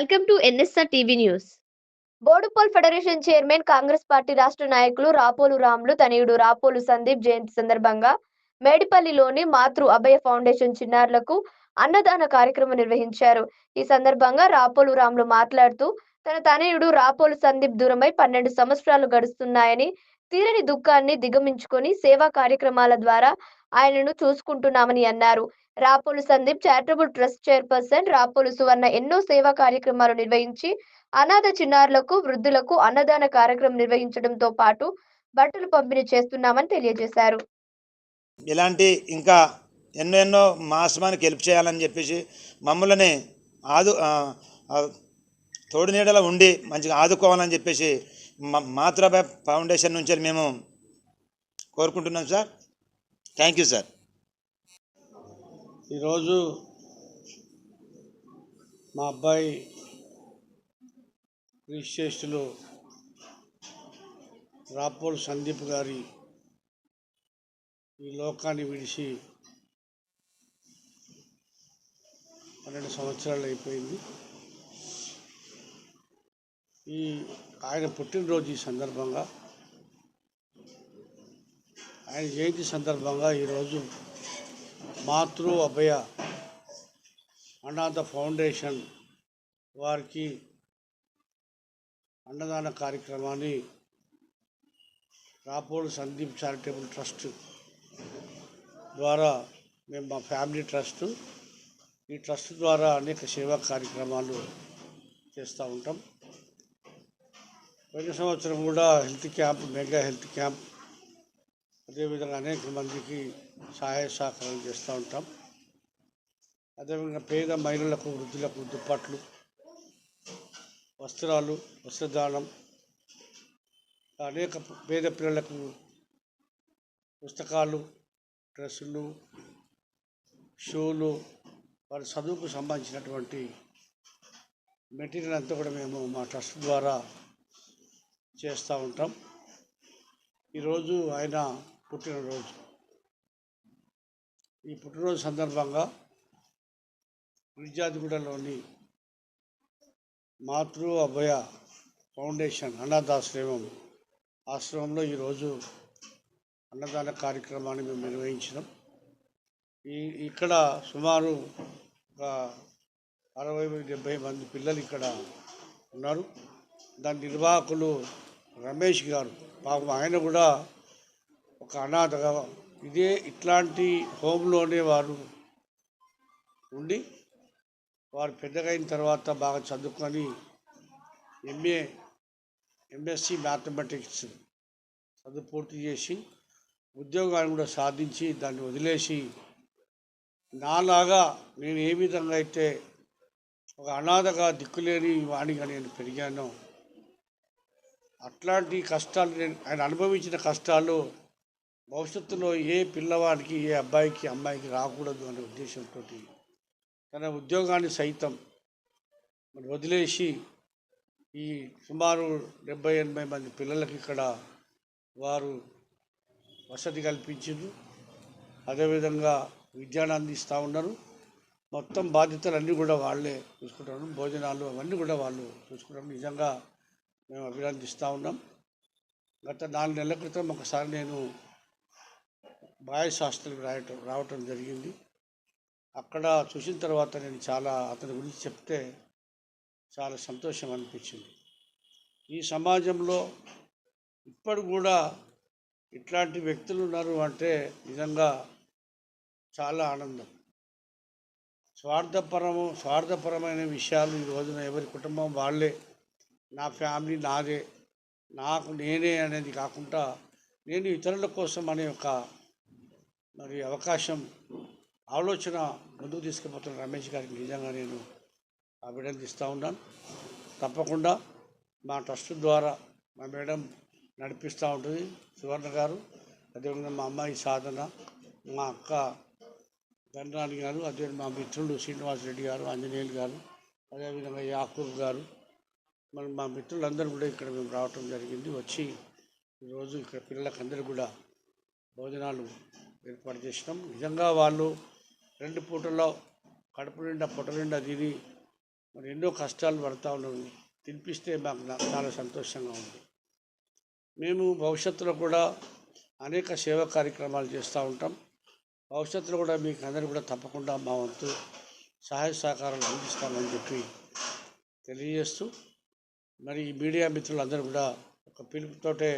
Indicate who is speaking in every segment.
Speaker 1: Welcome to NSR TV news. Boduppal federation chairman Congress party రాష్ట్ర నాయకులు రాపోలు రాములు తనయుడు రాపోలు సందీప్ జయంతి సందర్భంగా మేడిపల్లిలోని మాతృ అభయ ఫౌండేషన్ చిన్నారులకు అన్నదాన కార్యక్రమం నిర్వహించారు. ఈ సందర్భంగా రాపోలు రాములు మాట్లాడుతూ తన తనయుడు రాపోలు సందీప్ దూరమై పన్నెండు సంవత్సరాలు గడుస్తున్నాయని తీరని దుఃఖాన్ని దిగమించుకొని సేవా కార్యక్రమాల ద్వారా ఆయనను చూసుకుంటున్నామని అన్నారు. Rapolu Sandeep charitable trust chairperson Rapolu Suvarna ఎన్నో సేవా కార్యక్రమాలు నిర్వహించి అనాథ చిన్నారులకు వృద్ధులకు అన్నదాన కార్యక్రమం నిర్వహించడంతో పాటు బట్టలు పంపిణీ చేస్తున్నామని తెలియజేశారు.
Speaker 2: ఇలాంటి ఇంకా ఎన్నో ఎన్నో మా ఆశ్రమానికి హెల్ప్ చేయాలని చెప్పేసి మమ్మల్ని ఆదు తోడు నీడలో ఉండి మంచిగా ఆదుకోవాలని చెప్పేసి మాతృభాయ్ ఫౌండేషన్ నుంచి మేము కోరుకుంటున్నాం సార్. Thank you sir.
Speaker 3: ఈరోజు మా అబ్బాయి రిజిస్ట్రేషన్లో రాపోల్ సందీప్ గారి ఈ లోకాన్ని విడిచి పన్నెండు సంవత్సరాలు అయిపోయింది. ఈ ఆయన పుట్టినరోజు ఈ సందర్భంగా ఆయన జయంతి సందర్భంగా ఈరోజు మాతృ అభయ అనాథ ఫౌండేషన్ వారికి అన్నదాన కార్యక్రమాన్ని రాపోడు సందీప్ చారిటబుల్ ట్రస్ట్ ద్వారా మేము మా ఫ్యామిలీ ట్రస్ట్ ఈ ట్రస్ట్ ద్వారా అనేక సేవా కార్యక్రమాలు చేస్తూ ఉంటాం. పోయిన సంవత్సరం కూడా health camp mega health camp అదేవిధంగా అనేక మందికి సహాయ సహకారాలు చేస్తూ ఉంటాం. అదేవిధంగా పేద మహిళలకు వృద్ధులకు దుప్పట్లు వస్త్రాలు వస్త్రదానం అనేక పేద పిల్లలకు పుస్తకాలు డ్రెస్సులు షూలు వారి చదువుకు సంబంధించినటువంటి మెటీరియల్ అంతా కూడా మేము మా ట్రస్ట్ ద్వారా చేస్తూ ఉంటాం. ఈరోజు ఆయన పుట్టినరోజు. ఈ పుట్టినరోజు సందర్భంగా విద్యార్థిగూడలోని మాతృ అభయ ఫౌండేషన్ అనాథాశ్రమం ఆశ్రమంలో ఈరోజు అన్నదాన కార్యక్రమాన్ని మేము నిర్వహించినాం. ఈ ఇక్కడ సుమారు ఒక అరవై డెబ్భై మంది పిల్లలు ఇక్కడ ఉన్నారు. దాని నిర్వాహకులు రమేష్ గారు పాపం ఆయన కూడా ఒక అనాథగా ఇదే ఇట్లాంటి హోమ్లోనే వారు ఉండి వారు పెద్దగా అయిన తర్వాత బాగా చదువుకొని ఎంఏ ఎంఎస్సి మ్యాథమెటిక్స్ చదువు పూర్తి చేసి ఉద్యోగాన్ని కూడా సాధించి దాన్ని వదిలేసి నాలాగా నేను ఏ విధంగా అయితే ఒక అనాథగా దిక్కులేని వాణిగా నేను పెరిగానో అట్లాంటి కష్టాలు నేను ఆయన అనుభవించిన కష్టాలు భవిష్యత్తులో ఏ పిల్లవాడికి ఏ అబ్బాయికి అమ్మాయికి రాకూడదు అనే ఉద్దేశంతో తన ఉద్యోగాన్ని సైతం మరి వదిలేసి ఈ సుమారు డెబ్బై ఎనభై మంది పిల్లలకి ఇక్కడ వారు వసతి కల్పించారు అదేవిధంగా విద్యను అందిస్తూ ఉన్నారు. మొత్తం బాధ్యతలన్నీ కూడా వాళ్ళే చూసుకుంటారు. భోజనాలు అవన్నీ కూడా వాళ్ళు చూసుకుంటారు. నిజంగా మేము అభినందిస్తూ ఉన్నాం. గత నాలుగు నెలల క్రితం ఒకసారి నేను బాయ్స్ హాస్టల్కి రాయటం రావటం జరిగింది. అక్కడ చూసిన తర్వాత నేను చాలా అతని గురించి చెప్తే చాలా సంతోషం అనిపించింది. ఈ సమాజంలో ఇప్పుడు కూడా ఇట్లాంటి వ్యక్తులు ఉన్నారు అంటే నిజంగా చాలా ఆనందం. స్వార్థపరము స్వార్థపరమైన విషయాలు ఈ రోజున ఎవరి కుటుంబం వాళ్ళే నా ఫ్యామిలీ నాదే. నాకు నేనే అనేది కాకుండా నేను ఇతరుల కోసం అనే ఒక మరి అవకాశం ఆలోచన ముందుకు తీసుకుపోతున్న రమేష్ గారికి నిజంగా నేను అభినందిస్తూ ఉన్నాను. తప్పకుండా మా ట్రస్ట్ ద్వారా మా మేడం నడిపిస్తూ ఉంటుంది సువర్ణ గారు. అదేవిధంగా మా అమ్మాయి సాధన మా అక్క ధనరాణి గారు అదే మా మిత్రులు శ్రీనివాసరెడ్డి గారు ఆంజనేయులు గారు అదేవిధంగా యాకూబ్ గారు మన మా మిత్రులందరూ కూడా ఇక్కడ మేము రావటం జరిగింది. వచ్చి ఈరోజు ఇక్కడ పిల్లలకందరూ కూడా భోజనాలు ఏర్పాటు చేసినాం. నిజంగా వాళ్ళు రెండు పూటల్లో కడుపు నిండా పొట్ట నిండా తిని మరి ఎన్నో కష్టాలు పడతా ఉన్నాం తినిపిస్తే మాకు చాలా సంతోషంగా ఉంది. మేము భవిష్యత్తులో కూడా అనేక సేవా కార్యక్రమాలు చేస్తూ ఉంటాం. భవిష్యత్తులో కూడా మీకు అందరూ కూడా తప్పకుండా మా వంతు సహాయ సహకారాలు అందిస్తామని చెప్పి తెలియజేస్తూ మరి ఈ మీడియా మిత్రులందరూ కూడా ఒక పిలుపుతోటే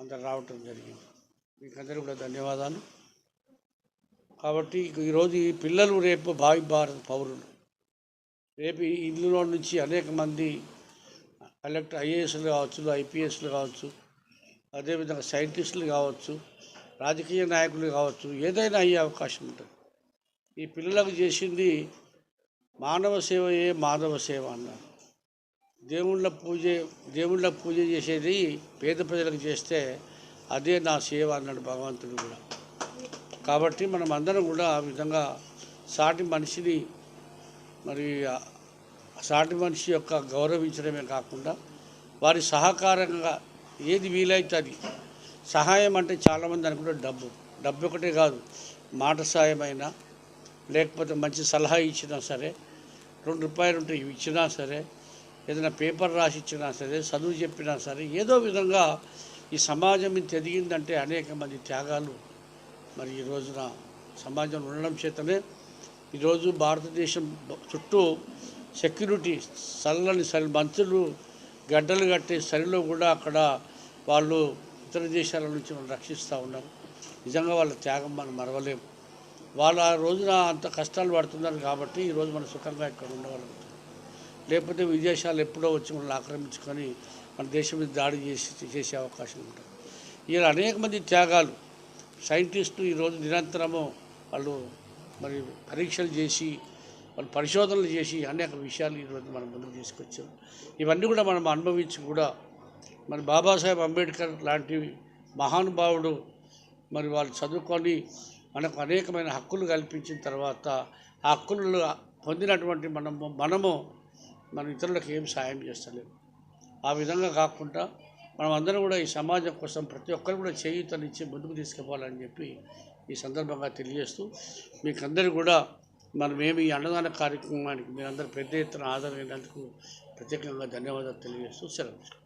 Speaker 3: అందరు రావటం జరిగింది. మీకు అందరూ కూడా ధన్యవాదాలు. కాబట్టి ఈరోజు ఈ పిల్లలు రేపు భావి భారత పౌరులు. రేపు ఇందులో నుంచి అనేక మంది కలెక్టర్ ఐఏఎస్లు కావచ్చు ఐపీఎస్లు కావచ్చు అదేవిధంగా సైంటిస్టులు కావచ్చు రాజకీయ నాయకులు కావచ్చు ఏదైనా అయ్యే అవకాశం ఉంటుంది. ఈ పిల్లలకు చేసింది మానవ సేవయే మాధవ సేవ అన్నారు. దేవుళ్ళ పూజ దేవుళ్ళ పూజ చేసేది పేద ప్రజలకు చేస్తే అదే నా సేవ అన్నాడు భగవంతుడు కూడా. కాబట్టి మనం అందరం కూడా ఆ విధంగా సాటి మనిషిని మరి సాటి మనిషి యొక్క గౌరవించడమే కాకుండా వారి సహకారంగా ఏది వీలైతే అది. సహాయం అంటే చాలామంది అనుకుంటే డబ్బు. డబ్బు ఒకటే కాదు మాట సాయమైనా లేకపోతే మంచి సలహా ఇచ్చినా సరే రెండు రూపాయలు ఉంటే ఇచ్చినా సరే ఏదైనా పేపర్ రాసి ఇచ్చినా సరే చదువు చెప్పినా సరే ఏదో విధంగా ఈ సమాజం ఇంత ఎదిగిందంటే అనేక మంది త్యాగాలు. మరి ఈ రోజున సమాజంలో ఉండడం చేతనే ఈరోజు భారతదేశం చుట్టూ సెక్యూరిటీ చల్లని సరి మంత్రులు గడ్డలు కట్టే సరిలో కూడా అక్కడ వాళ్ళు ఇతర దేశాల నుంచి మనం రక్షిస్తూ ఉన్నారు. నిజంగా వాళ్ళ త్యాగం మనం మరవలేము వాళ్ళు ఆ రోజున అంత కష్టాలు పడుతున్నారు కాబట్టి ఈరోజు మనం సుఖంగా ఇక్కడ ఉండగలుగుతాం. లేకపోతే విదేశాలు ఎప్పుడో వచ్చి మనల్ని ఆక్రమించుకొని మన దేశం మీద దాడి చేసి చేసే అవకాశం ఉంటుంది. ఇలా అనేక మంది త్యాగాలు సైంటిస్టులు ఈరోజు నిరంతరము వాళ్ళు మరి పరీక్షలు చేసి వాళ్ళు పరిశోధనలు చేసి అనేక విషయాలు ఈరోజు మనం ముందుకు తీసుకొచ్చాం ఇవన్నీ కూడా మనం అనుభవించి కూడా మరి బాబాసాహెబ్ అంబేద్కర్ లాంటి మహానుభావుడు మరి వాళ్ళు చదువుకొని మనకు అనేకమైన హక్కులు కల్పించిన తర్వాత ఆ హక్కులు పొందినటువంటి మనము మనము మన ఇతరులకు ఏం సాయం చేస్తలేము ఆ విధంగా కాకుండా మనం అందరం కూడా ఈ సమాజం కోసం ప్రతి ఒక్కరు కూడా చేయూతనిచ్చి ముందుకు తీసుకుపోవాలని చెప్పి ఈ సందర్భంగా తెలియజేస్తూ మీకు అందరూ కూడా మనం ఏమి ఈ అన్నదాన కార్యక్రమానికి మీరందరూ పెద్ద ఎత్తున ఆదరైనందుకు ప్రత్యేకంగా ధన్యవాదాలు తెలియజేస్తూ సెలవు